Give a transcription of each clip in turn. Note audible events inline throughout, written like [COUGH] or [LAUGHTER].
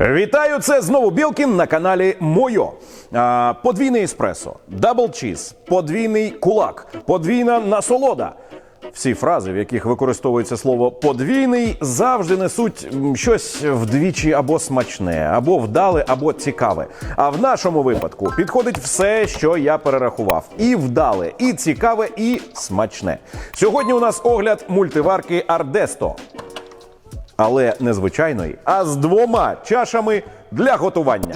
Вітаю! Це знову Білкін на каналі Мойо. Подвійний еспресо, дабл чіз, подвійний кулак, подвійна насолода. Всі фрази, в яких використовується слово подвійний, завжди несуть щось вдвічі або смачне, або вдале, або цікаве. А в нашому випадку підходить все, що я перерахував: і вдале, і цікаве, і смачне. Сьогодні у нас огляд мультиварки Ардесто але не звичайної, а з двома чашами для готування.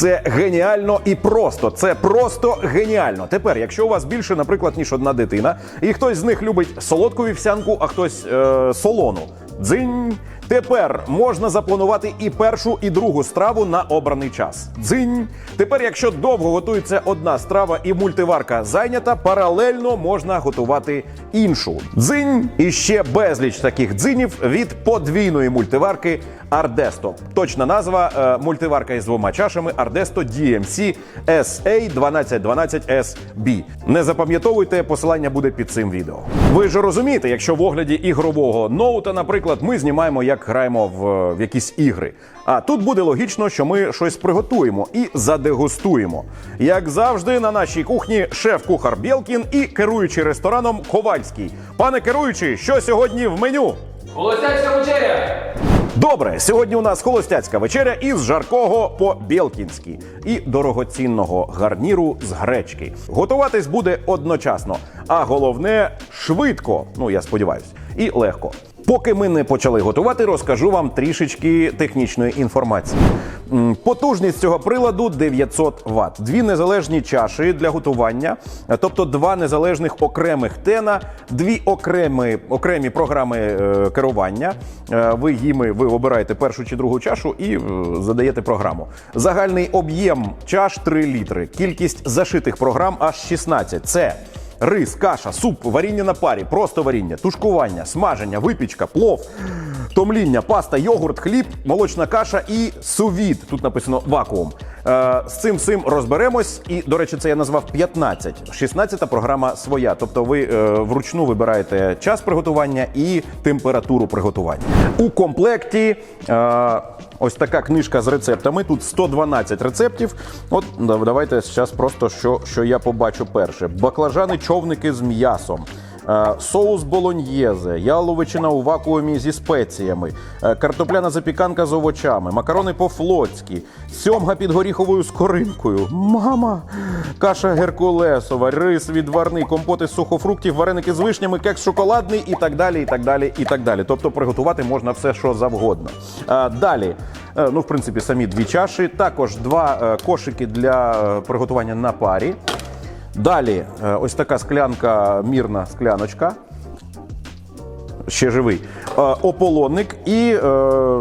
Це геніально і просто. Це просто геніально. Тепер, якщо у вас більше, наприклад, ніж одна дитина, і хтось з них любить солодку вівсянку, а хтось е, солону. Дзинь. Тепер можна запланувати і першу, і другу страву на обраний час. Дзинь. Тепер, якщо довго готується одна страва і мультиварка зайнята, паралельно можна готувати іншу. Дзинь. І ще безліч таких дзинів від подвійної мультиварки Ардесто. Точна назва е, мультиварка із двома чашами Ардесто DMC SA 1212SB. Не запам'ятовуйте, посилання буде під цим відео. Ви ж розумієте, якщо в огляді ігрового ноута, наприклад, ми знімаємо, як граємо в, в якісь ігри. А тут буде логічно, що ми щось приготуємо і задегустуємо. Як завжди, на нашій кухні шеф-кухар Білкін і керуючий рестораном Ковальський. Пане керуючий, що сьогодні в меню? Холостячка вечеря! Добре, сьогодні у нас холостяцька вечеря із жаркого по білкінськи і дорогоцінного гарніру з гречки. Готуватись буде одночасно, а головне швидко. Ну я сподіваюся, і легко. Поки ми не почали готувати, розкажу вам трішечки технічної інформації. Потужність цього приладу 900 Вт. Дві незалежні чаші для готування, тобто два незалежних окремих тена, дві окремі, окремі програми е, керування. Е, ви їми ви обираєте першу чи другу чашу і е, задаєте програму. Загальний об'єм чаш 3 літри. Кількість зашитих програм аж 16. Це Рис, каша, суп, варіння на парі, просто варіння, тушкування, смаження, випічка, плов, томління, паста, йогурт, хліб, молочна каша і сувід. Тут написано вакуум. Е, з цим всім розберемось. І, до речі, це я назвав 15. 16-та програма своя. Тобто ви е, вручну вибираєте час приготування і температуру приготування. У комплекті е, ось така книжка з рецептами. Тут 112 рецептів. От давайте зараз просто що, що я побачу перше: баклажани човники з м'ясом. Е, Соус болоньєзе, яловичина у вакуумі зі спеціями, е, картопляна запіканка з овочами, макарони по-флотськи, сьомга під горіховою скоринкою. Мама! Каша геркулесова, рис відварний, компоти з сухофруктів, вареники з вишнями, кекс шоколадний і так далі. і так далі, і так далі. Тобто приготувати можна все, що завгодно. Е, Далі. Ну, в принципі, самі дві чаші. Також два кошики для приготування на парі. Далі, е, ось така склянка, мірна скляночка. Ще живий. Е, Ополонник і е,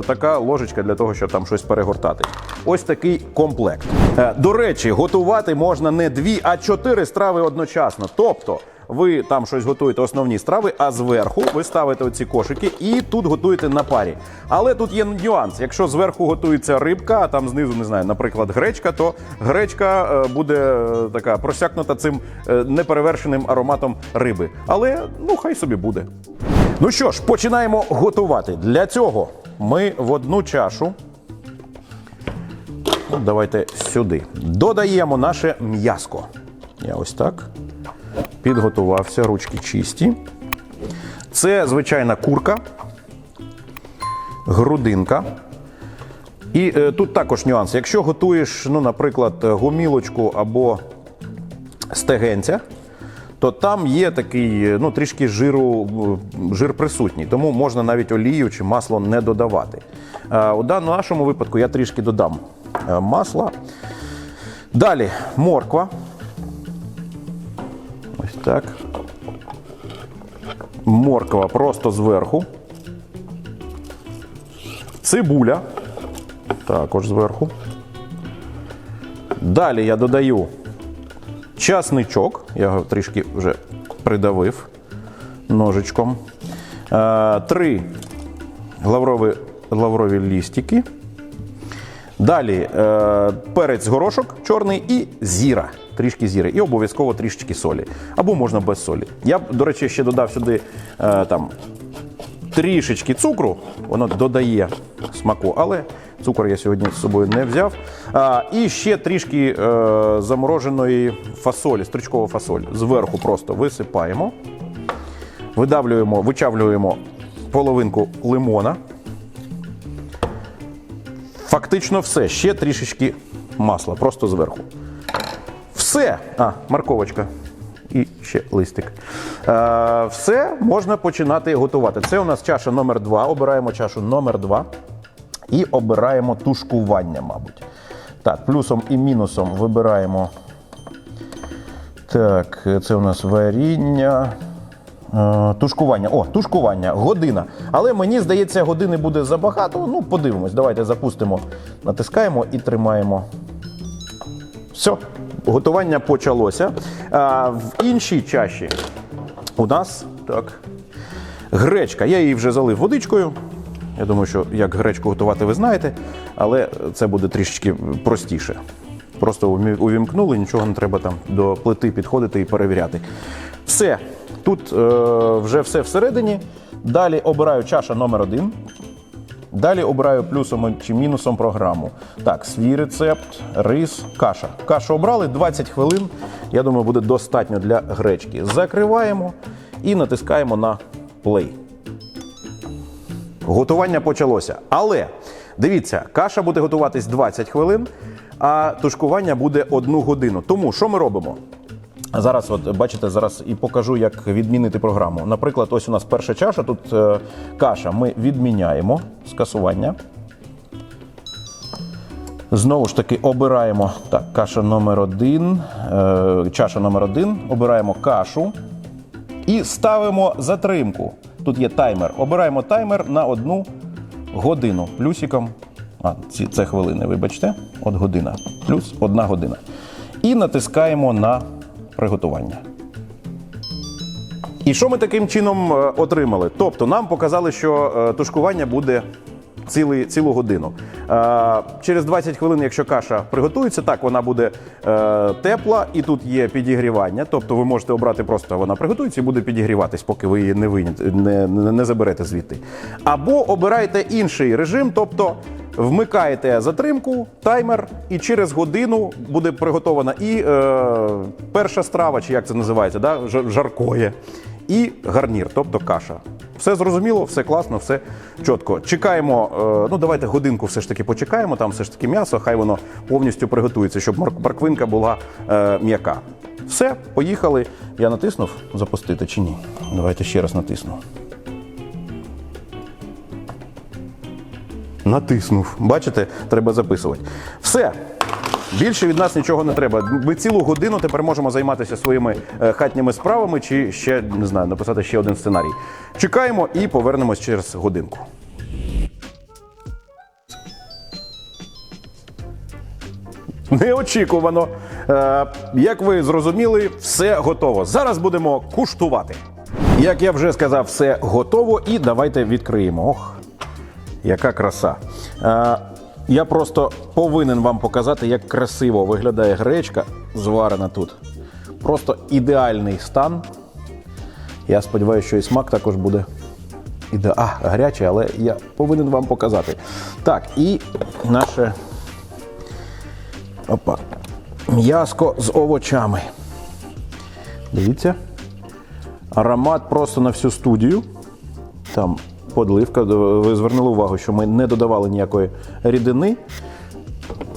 така ложечка для того, щоб там щось перегортати. Ось такий комплект. Е, до речі, готувати можна не дві, а чотири страви одночасно. Тобто. Ви там щось готуєте основні страви, а зверху ви ставите оці кошики і тут готуєте на парі. Але тут є нюанс. Якщо зверху готується рибка, а там знизу не знаю, наприклад, гречка, то гречка е, буде е, така просякнута цим е, неперевершеним ароматом риби. Але ну хай собі буде. Ну що ж, починаємо готувати. Для цього ми в одну чашу. ну, Давайте сюди. Додаємо наше м'яско. Я ось так. Підготувався, ручки чисті. Це звичайна курка, грудинка. І е, тут також нюанс. Якщо готуєш, ну, наприклад, гомілочку або стегенця, то там є такий е, ну, трішки жиру, жир присутній, тому можна навіть олію чи масло не додавати. Е, У даному нашому випадку я трішки додам е, масла. Далі морква. Так. Морква просто зверху. Цибуля. Також зверху. Далі я додаю часничок. Я його трішки вже придавив ножичком. Е, Три лаврові лаврові лістики. Далі е, перець горошок чорний і зіра. Трішки зіри. І обов'язково трішечки солі. Або можна без солі. Я до речі, ще додав сюди е, там, трішечки цукру, воно додає смаку, але цукор я сьогодні з собою не взяв. А, і ще трішки е, замороженої фасолі, стручкова фасоль. Зверху просто висипаємо, видавлюємо, вичавлюємо половинку лимона. Фактично все. Ще трішечки масла, просто зверху. Все. А, морковочка. І ще листик. Е, все можна починати готувати. Це у нас чаша номер 2. Обираємо чашу номер 2 і обираємо тушкування, мабуть. Так, плюсом і мінусом вибираємо. Так, це у нас варіння. Е, Тушкування. О, тушкування, година. Але мені здається, години буде забагато. Ну, подивимось. Давайте запустимо, натискаємо і тримаємо. Все, готування почалося. А, в іншій чаші у нас так. Гречка. Я її вже залив водичкою. Я думаю, що як гречку готувати, ви знаєте, але це буде трішечки простіше. Просто увімкнули, нічого не треба там до плити підходити і перевіряти. Все. Тут е, вже все всередині. Далі обираю чаша номер один. Далі обираю плюсом чи мінусом програму. Так, свій рецепт, рис, каша. Кашу обрали 20 хвилин. Я думаю, буде достатньо для гречки. Закриваємо і натискаємо на play. Готування почалося. Але дивіться, каша буде готуватись 20 хвилин, а тушкування буде 1 годину. Тому що ми робимо? Зараз, от бачите, зараз і покажу, як відмінити програму. Наприклад, ось у нас перша чаша, тут е, каша. Ми відміняємо скасування. Знову ж таки, обираємо так, каша номер один, е, чаша номер один, обираємо кашу і ставимо затримку. Тут є таймер. Обираємо таймер на одну годину. Плюсиком. А, ці, це хвилини, вибачте. От година. Плюс одна година. І натискаємо на приготування. І що ми таким чином е, отримали? Тобто нам показали, що е, тушкування буде цілий, цілу годину. Е, Через 20 хвилин, якщо каша приготується, так вона буде тепла, і тут є підігрівання. Тобто ви можете обрати просто вона приготується і буде підігріватись, поки ви її не, не, не, не заберете звідти. Або обирайте інший режим, тобто вмикаєте затримку, таймер, і через годину буде приготована і е, перша страва, чи як це називається, да? жаркоє, і гарнір, тобто каша. Все зрозуміло, все класно, все чітко. Чекаємо. е, ну давайте годинку все ж таки почекаємо. Там все ж таки м'ясо, хай воно повністю приготується, щоб мор- морквинка була е, м'яка. Все, поїхали. Я натиснув запустити чи ні? Давайте ще раз натисну. Натиснув. Бачите, треба записувати. Все. Більше від нас нічого не треба. Ми цілу годину тепер можемо займатися своїми е, хатніми справами чи ще не знаю, написати ще один сценарій. Чекаємо і повернемось через годинку. Неочікувано. Е, як ви зрозуміли, все готово. Зараз будемо куштувати. Як я вже сказав, все готово, і давайте відкриємо. Ох, яка краса. Е, я просто повинен вам показати, як красиво виглядає гречка, зварена тут. Просто ідеальний стан. Я сподіваюся, що і смак також буде іде... а, гарячий, але я повинен вам показати. Так, і наше опа, м'яско з овочами. Дивіться. Аромат просто на всю студію. Там подливка. Ви звернули увагу, що ми не додавали ніякої рідини.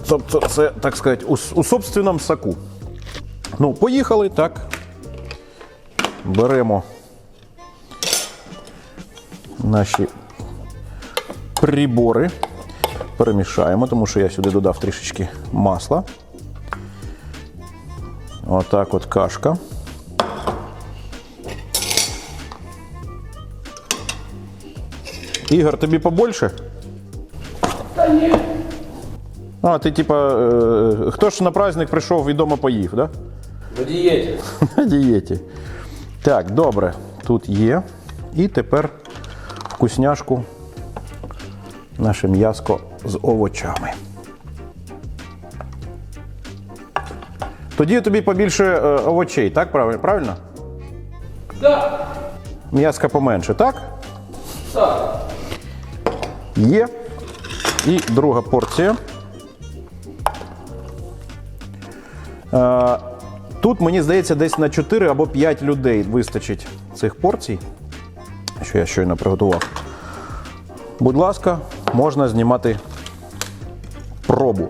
Тобто, це, так сказати, у, у собственному соку. Ну, поїхали, так. Беремо наші прибори, перемішаємо, тому що я сюди додав трішечки масла. Отак от кашка. Ігор, тобі побольше? Та ні. А, ти типа, е, хто ж на праздник прийшов і дома поїв, да? На дієті. [LAUGHS] На дієті. Так, добре, тут є. І тепер вкусняшку наше м'яско з овочами. Тоді тобі побільше е, овочей, так? Правильно? Так. М'яска поменше, так? Так. Є. І друга порція. Е, Тут, мені здається, десь на 4 або 5 людей вистачить цих порцій, що я щойно приготував. Будь ласка, можна знімати пробу.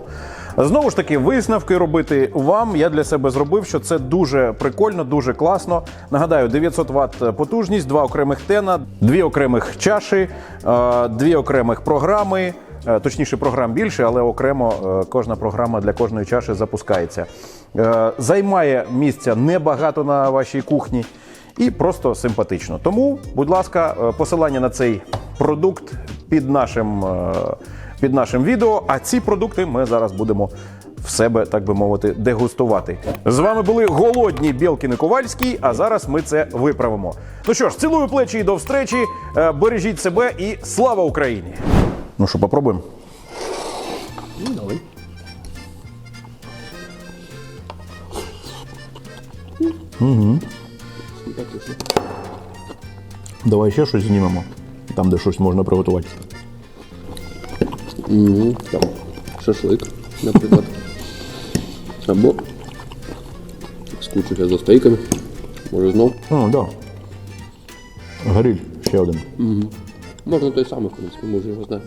Знову ж таки, висновки робити вам. Я для себе зробив, що це дуже прикольно, дуже класно. Нагадаю, 900 Вт потужність, два окремих тена, дві окремих чаші, е, дві окремих програми. Е, Точніше, програм більше, але окремо е, кожна програма для кожної чаші запускається. Займає місця небагато на вашій кухні і просто симпатично. Тому, будь ласка, посилання на цей продукт під нашим, під нашим відео. А ці продукти ми зараз будемо в себе, так би мовити, дегустувати. З вами були голодні Білкіни Ковальський, а зараз ми це виправимо. Ну що ж, цілую плечі і до встречі. Е, Бережіть себе і слава Україні! Ну що, попробуємо? Давай. Давай ще щось знімемо. Там, де щось можна приготувати. Угу. Там шашлик, наприклад. Або скучуся за стейками. Може знов. А. Да. Гриль ще один. Можна той самий, в принципі, може його знати.